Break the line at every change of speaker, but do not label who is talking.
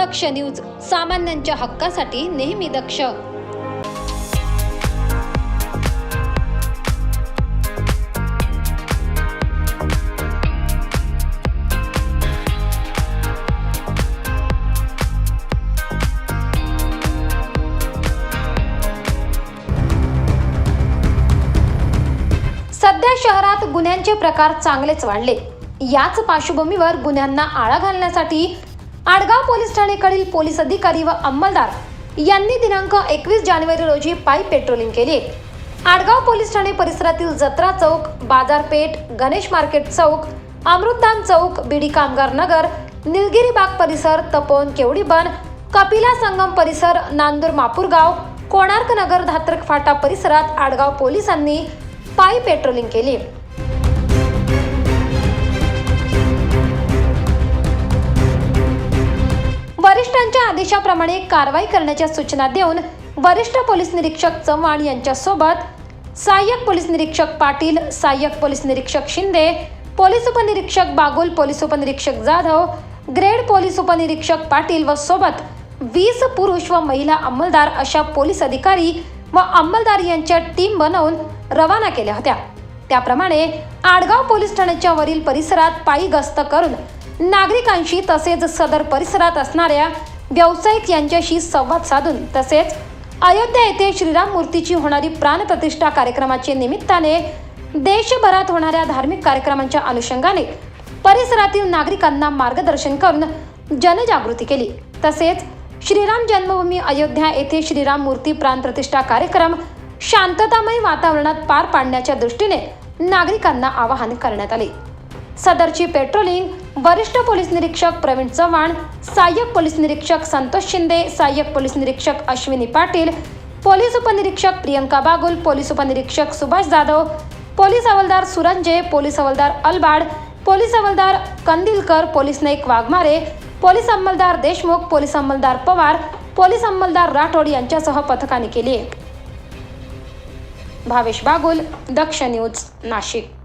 दक्ष news सामान्यांच्या हक्कासाठी नेहमी दक्ष. सध्या शहरात गुन्ह्यांचे प्रकार चांगलेच वाढले. याच पार्श्वभूमीवर गुन्ह्यांना आळा घालण्यासाठी आडगाव पोलीस ठाणेकडील पोलीस अधिकारी व अंमलदार यांनी दिनांक एकवीस जानेवारी रोजी पायी पेट्रोलिंग केली. आडगाव पोलीस ठाणे परिसरातील जत्रा चौक बाजारपेठ गणेश मार्केट चौक अमृतधाम चौक बीडी कामगार नगर निलगिरी बाग परिसर तपोवन केवडी बन कपिला संगम परिसर नांदूर मापूरगाव कोणार्क नगर धात्रक फाटा परिसरात आडगाव पोलिसांनी पायी पेट्रोलिंग केली. वरिष्ठांच्या आदेशाप्रमाणे कारवाई करण्याच्या सूचना देऊन वरिष्ठ पोलीस निरीक्षक चव्हाण यांच्यासोबत सहाय्यक पोलीस निरीक्षक पाटील सहाय्यक पोलीस निरीक्षक शिंदे पोलीस उपनिरीक्षक बागुल पोलीस उपनिरीक्षक जाधव ग्रेड पोलीस उपनिरीक्षक पाटील व सोबत वीस पुरुष व महिला अंमलदार अशा पोलीस अधिकारी व अंमलदार यांच्या टीम बनवून रवाना केल्या होत्या. त्याप्रमाणे आडगाव पोलीस ठाण्याच्या वरील परिसरात पायी गस्त करून नागरिकांशी तसेच सदर परिसरात असणाऱ्या व्यावसायिक यांच्याशी संवाद साधून तसेच अयोध्या येथे श्रीराम मूर्तीची होणारी प्राणप्रतिष्ठा कार्यक्रमाचे निमित्ताने देशभरात होणाऱ्या धार्मिक कार्यक्रमांच्या अनुषंगाने परिसरातील नागरिकांना मार्गदर्शन करून जनजागृती केली. तसेच श्रीराम जन्मभूमी अयोध्या येथे श्रीराम मूर्ती प्राणप्रतिष्ठा कार्यक्रम शांततामय वातावरणात पार पाडण्याच्या दृष्टीने नागरिकांना आवाहन करण्यात आले. सदरची पेट्रोलिंग वरिष्ठ पोलीस निरीक्षक प्रवीण चव्हाण सहाय्यक पोलीस निरीक्षक संतोष शिंदे सहाय्यक पोलीस निरीक्षक अश्विनी पाटील पोलीस उपनिरीक्षक प्रियंका बागुल पोलीस उपनिरीक्षक सुभाष जाधव पोलीस हवालदार सुरंजे पोलीस हवालदार अलबाड पोलीस हवालदार कंदिलकर पोलीस नाईक वाघमारे पोलीस अंमलदार देशमुख पोलीस अंमलदार पवार पोलीस अंमलदार राठोड यांच्यासह पथकाने केली भावेश बागुल दक्ष न्यूज नाशिक.